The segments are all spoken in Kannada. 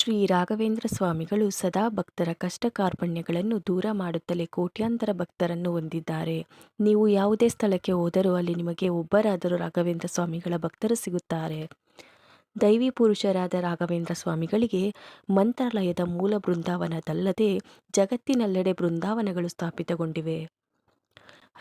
ಶ್ರೀ ರಾಘವೇಂದ್ರ ಸ್ವಾಮಿಗಳು ಸದಾ ಭಕ್ತರ ಕಷ್ಟ ಕಾರ್ಪಣ್ಯಗಳನ್ನು ದೂರ ಮಾಡುತ್ತಲೇ ಕೋಟ್ಯಾಂತರ ಭಕ್ತರನ್ನು ಹೊಂದಿದ್ದಾರೆ. ನೀವು ಯಾವುದೇ ಸ್ಥಳಕ್ಕೆ ಹೋದರೂ ಅಲ್ಲಿ ನಿಮಗೆ ಒಬ್ಬರಾದರೂ ರಾಘವೇಂದ್ರ ಸ್ವಾಮಿಗಳ ಭಕ್ತರು ಸಿಗುತ್ತಾರೆ. ದೈವಿ ಪುರುಷರಾದ ರಾಘವೇಂದ್ರ ಸ್ವಾಮಿಗಳಿಗೆ ಮಂತ್ರಾಲಯದ ಮೂಲ ಬೃಂದಾವನದಲ್ಲದೆ ಜಗತ್ತಿನೆಲ್ಲೆಡೆ ಬೃಂದಾವನಗಳು ಸ್ಥಾಪಿತಗೊಂಡಿವೆ.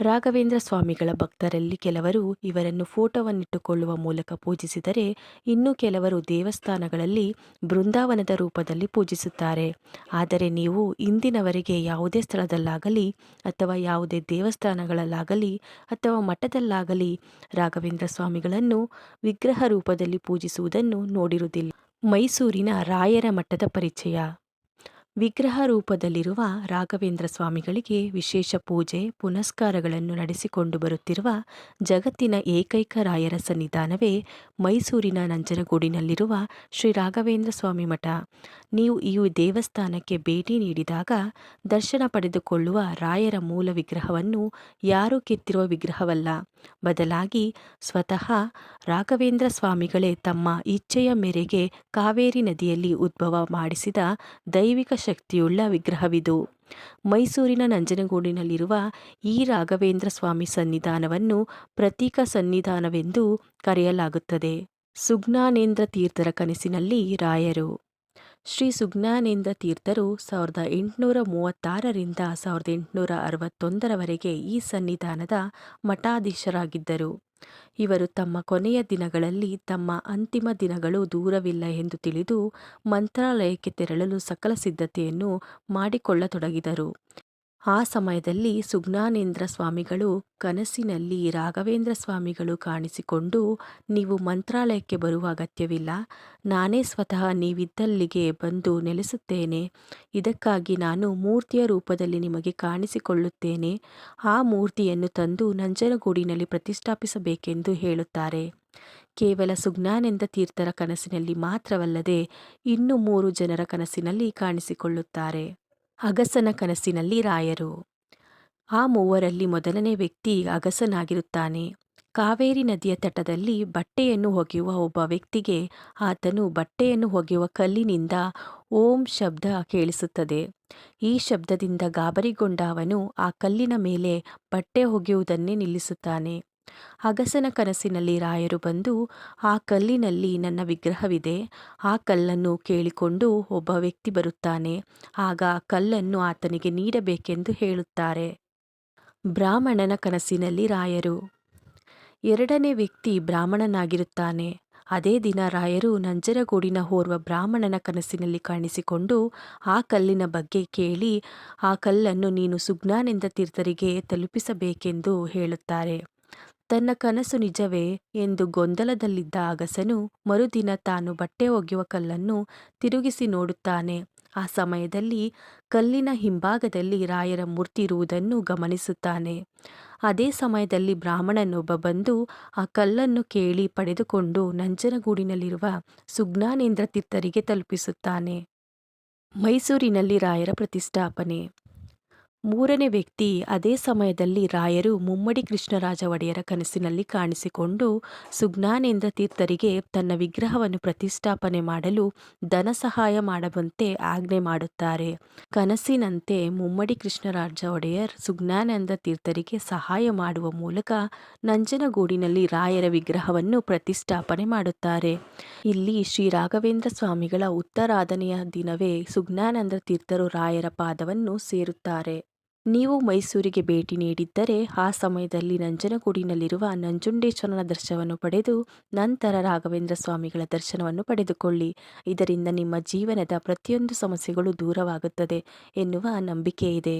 ರಾಘವೇಂದ್ರ ಸ್ವಾಮಿಗಳ ಭಕ್ತರಲ್ಲಿ ಕೆಲವರು ಇವರನ್ನು ಫೋಟೋವನ್ನಿಟ್ಟುಕೊಳ್ಳುವ ಮೂಲಕ ಪೂಜಿಸಿದರೆ ಇನ್ನು ಕೆಲವರು ದೇವಸ್ಥಾನಗಳಲ್ಲಿ ಬೃಂದಾವನದ ರೂಪದಲ್ಲಿ ಪೂಜಿಸುತ್ತಾರೆ. ಆದರೆ ನೀವು ಇಂದಿನವರೆಗೆ ಯಾವುದೇ ಸ್ಥಳದಲ್ಲಾಗಲಿ ಅಥವಾ ಯಾವುದೇ ದೇವಸ್ಥಾನಗಳಲ್ಲಾಗಲಿ ಅಥವಾ ಮಠದಲ್ಲಾಗಲಿ ರಾಘವೇಂದ್ರ ಸ್ವಾಮಿಗಳನ್ನು ವಿಗ್ರಹ ರೂಪದಲ್ಲಿ ಪೂಜಿಸುವುದನ್ನು ನೋಡಿರುವುದಿಲ್ಲ. ಮೈಸೂರಿನ ರಾಯರ ಮಠದ ಪರಿಚಯ. ವಿಗ್ರಹ ರೂಪದಲ್ಲಿರುವ ರಾಘವೇಂದ್ರ ಸ್ವಾಮಿಗಳಿಗೆ ವಿಶೇಷ ಪೂಜೆ, ಪುನಸ್ಕಾರಗಳನ್ನು ನಡೆಸಿಕೊಂಡು ಬರುತ್ತಿರುವ ಜಗತ್ತಿನ ಏಕೈಕ ರಾಯರ ಸನ್ನಿಧಾನವೇ ಮೈಸೂರಿನ ನಂಜನಗೂಡಿನಲ್ಲಿರುವ ಶ್ರೀ ರಾಘವೇಂದ್ರ ಸ್ವಾಮಿ ಮಠ. ನೀವು ಈ ದೇವಸ್ಥಾನಕ್ಕೆ ಭೇಟಿ ನೀಡಿದಾಗ ದರ್ಶನ ಪಡೆದುಕೊಳ್ಳುವ ರಾಯರ ಮೂಲ ವಿಗ್ರಹವನ್ನು ಯಾರೂ ಕೆತ್ತಿರುವ ವಿಗ್ರಹವಲ್ಲ. ಬದಲಾಗಿ ಸ್ವತಃ ರಾಘವೇಂದ್ರ ಸ್ವಾಮಿಗಳೇ ತಮ್ಮ ಇಚ್ಛೆಯ ಮೇರೆಗೆ ಕಾವೇರಿ ನದಿಯಲ್ಲಿ ಉದ್ಭವ ಮಾಡಿಸಿದ ದೈವಿಕ ಶಕ್ತಿಯುಳ್ಳ ವಿಗ್ರಹವಿದು. ಮೈಸೂರಿನ ನಂಜನಗೂಡಿನಲ್ಲಿರುವ ಈ ರಾಘವೇಂದ್ರ ಸ್ವಾಮಿ ಸನ್ನಿಧಾನವನ್ನು ಪ್ರತೀಕ ಸನ್ನಿಧಾನವೆಂದು ಕರೆಯಲಾಗುತ್ತದೆ. ಸುಜ್ಞಾನೇಂದ್ರ ತೀರ್ಥರ ಕನಸಿನಲ್ಲಿ ರಾಯರು. ಶ್ರೀ ಸುಜ್ಞಾನೇಂದ್ರ ತೀರ್ಥರು ಸಾವಿರದ ಎಂಟುನೂರ ಮೂವತ್ತಾರರಿಂದ ಸಾವಿರದ ಎಂಟುನೂರ ಅರವತ್ತೊಂದರವರೆಗೆ ಈ ಸನ್ನಿಧಾನದ ಮಠಾಧೀಶರಾಗಿದ್ದರು. ಇವರು ತಮ್ಮ ಕೊನೆಯ ದಿನಗಳಲ್ಲಿ ತಮ್ಮ ಅಂತಿಮ ದಿನಗಳು ದೂರವಿಲ್ಲ ಎಂದು ತಿಳಿದು ಮಂತ್ರಾಲಯಕ್ಕೆ ತೆರಳಲು ಸಕಲ ಸಿದ್ಧತೆಯನ್ನು ಮಾಡಿಕೊಳ್ಳತೊಡಗಿದರು. ಆ ಸಮಯದಲ್ಲಿ ಸುಜ್ಞಾನೇಂದ್ರ ಸ್ವಾಮಿಗಳು, ಕನಸಿನಲ್ಲಿ ರಾಘವೇಂದ್ರ ಸ್ವಾಮಿಗಳು ಕಾಣಿಸಿಕೊಂಡು, ನೀವು ಮಂತ್ರಾಲಯಕ್ಕೆ ಬರುವ ಅಗತ್ಯವಿಲ್ಲ. ನಾನೇ ಸ್ವತಃ ನೀವಿದ್ದಲ್ಲಿಗೆ ಬಂದು ನೆಲೆಸುತ್ತೇನೆ. ಇದಕ್ಕಾಗಿ ನಾನು ಮೂರ್ತಿಯ ರೂಪದಲ್ಲಿ ನಿಮಗೆ ಕಾಣಿಸಿಕೊಳ್ಳುತ್ತೇನೆ. ಆ ಮೂರ್ತಿಯನ್ನು ತಂದು ನಂಜನಗೂಡಿನಲ್ಲಿ ಪ್ರತಿಷ್ಠಾಪಿಸಬೇಕೆಂದು ಹೇಳುತ್ತಾರೆ. ಕೇವಲ ಸುಜ್ಞಾನೇಂದ್ರ ತೀರ್ಥರ ಕನಸಿನಲ್ಲಿ ಮಾತ್ರವಲ್ಲದೆ ಇನ್ನು ಮೂರು ಜನರ ಕನಸಿನಲ್ಲಿ ಕಾಣಿಸಿಕೊಳ್ಳುತ್ತಾರೆ. ಅಗಸನ ಕನಸಿನಲ್ಲಿ ರಾಯರು. ಆ ಮೂವರಲ್ಲಿ ಮೊದಲನೇ ವ್ಯಕ್ತಿ ಅಗಸನಾಗಿರುತ್ತಾನೆ. ಕಾವೇರಿ ನದಿಯ ತಟದಲ್ಲಿ ಬಟ್ಟೆಯನ್ನು ಒಗೆಯುವ ಒಬ್ಬ ವ್ಯಕ್ತಿಗೆ ಆತನು ಬಟ್ಟೆಯನ್ನು ಒಗೆಯುವ ಕಲ್ಲಿನಿಂದ ಓಂ ಶಬ್ದ ಕೇಳಿಸುತ್ತದೆ. ಈ ಶಬ್ದದಿಂದ ಗಾಬರಿಗೊಂಡ ಅವನು ಆ ಕಲ್ಲಿನ ಮೇಲೆ ಬಟ್ಟೆ ಒಗೆಯುವುದನ್ನೇ ನಿಲ್ಲಿಸುತ್ತಾನೆ. ಅಗಸನ ಕನಸಿನಲ್ಲಿ ರಾಯರು ಬಂದು, ಆ ಕಲ್ಲಿನಲ್ಲಿ ನನ್ನ ವಿಗ್ರಹವಿದೆ. ಆ ಕಲ್ಲನ್ನು ಕೇಳಿಕೊಂಡು ಒಬ್ಬ ವ್ಯಕ್ತಿ ಬರುತ್ತಾನೆ. ಆಗ ಕಲ್ಲನ್ನು ಆತನಿಗೆ ನೀಡಬೇಕೆಂದು ಹೇಳುತ್ತಾರೆ. ಬ್ರಾಹ್ಮಣನ ಕನಸಿನಲ್ಲಿ ರಾಯರು. ಎರಡನೇ ವ್ಯಕ್ತಿ ಬ್ರಾಹ್ಮಣನಾಗಿರುತ್ತಾನೆ. ಅದೇ ದಿನ ರಾಯರು ನಂಜರಗೂಡಿನ ಓರ್ವ ಬ್ರಾಹ್ಮಣನ ಕನಸಿನಲ್ಲಿ ಕಾಣಿಸಿಕೊಂಡು, ಆ ಕಲ್ಲಿನ ಬಗ್ಗೆ ಕೇಳಿ. ಆ ಕಲ್ಲನ್ನು ನೀನು ಸುಜ್ಞಾನೆಂದ ತೀರ್ಥರಿಗೆ ತಲುಪಿಸಬೇಕೆಂದು ಹೇಳುತ್ತಾರೆ. ತನ್ನ ಕನಸು ನಿಜವೇ ಎಂದು ಗೊಂದಲದಲ್ಲಿದ್ದ ಅಗಸನು ಮರುದಿನ ತಾನು ಬಟ್ಟೆ ಒಗೆಯುವ ಕಲ್ಲನ್ನು ತಿರುಗಿಸಿ ನೋಡುತ್ತಾನೆ. ಆ ಸಮಯದಲ್ಲಿ ಕಲ್ಲಿನ ಹಿಂಭಾಗದಲ್ಲಿ ರಾಯರ ಮೂರ್ತಿ ಇರುವುದನ್ನು ಗಮನಿಸುತ್ತಾನೆ. ಅದೇ ಸಮಯದಲ್ಲಿ ಬ್ರಾಹ್ಮಣನೊಬ್ಬ ಬಂದು ಆ ಕಲ್ಲನ್ನು ಕೇಳಿ ಪಡೆದುಕೊಂಡು ನಂಜನಗೂಡಿನಲ್ಲಿರುವ ಸುಜ್ಞಾನೇಂದ್ರ ತೀರ್ಥರಿಗೆ ತಲುಪಿಸುತ್ತಾನೆ. ಮೈಸೂರಿನಲ್ಲಿ ರಾಯರ ಪ್ರತಿಷ್ಠಾಪನೆ. ಮೂರನೇ ವ್ಯಕ್ತಿ ಅದೇ ಸಮಯದಲ್ಲಿ ರಾಯರು ಮುಮ್ಮಡಿ ಕೃಷ್ಣರಾಜ ಒಡೆಯರ ಕನಸಿನಲ್ಲಿ ಕಾಣಿಸಿಕೊಂಡು ಸುಜ್ಞಾನೇಂದ್ರ ತೀರ್ಥರಿಗೆ ತನ್ನ ವಿಗ್ರಹವನ್ನು ಪ್ರತಿಷ್ಠಾಪನೆ ಮಾಡಲು ಧನ ಸಹಾಯ ಮಾಡುವಂತೆ ಆಜ್ಞೆ ಮಾಡುತ್ತಾರೆ. ಕನಸಿನಂತೆ ಮುಮ್ಮಡಿ ಕೃಷ್ಣರಾಜ ಒಡೆಯರ್ ಸುಜ್ಞಾನಂದ ತೀರ್ಥರಿಗೆ ಸಹಾಯ ಮಾಡುವ ಮೂಲಕ ನಂಜನಗೂಡಿನಲ್ಲಿ ರಾಯರ ವಿಗ್ರಹವನ್ನು ಪ್ರತಿಷ್ಠಾಪನೆ ಮಾಡುತ್ತಾರೆ. ಇಲ್ಲಿ ಶ್ರೀ ರಾಘವೇಂದ್ರ ಸ್ವಾಮಿಗಳ ಉತ್ತರಾಧನೆಯ ದಿನವೇ ಸುಜ್ಞಾನಂದ ತೀರ್ಥರು ರಾಯರ ಪಾದವನ್ನು ಸೇರುತ್ತಾರೆ. ನೀವು ಮೈಸೂರಿಗೆ ಭೇಟಿ ನೀಡಿದ್ದರೆ ಆ ಸಮಯದಲ್ಲಿ ನಂಜನಗೂಡಿನಲ್ಲಿರುವ ನಂಜುಂಡೇಶ್ವರನ ದರ್ಶನವನ್ನು ಪಡೆದು ನಂತರ ರಾಘವೇಂದ್ರ ಸ್ವಾಮಿಗಳ ದರ್ಶನವನ್ನು ಪಡೆದುಕೊಳ್ಳಿ. ಇದರಿಂದ ನಿಮ್ಮ ಜೀವನದ ಪ್ರತಿಯೊಂದು ಸಮಸ್ಯೆಗಳು ದೂರವಾಗುತ್ತದೆ ಎನ್ನುವ ನಂಬಿಕೆ ಇದೆ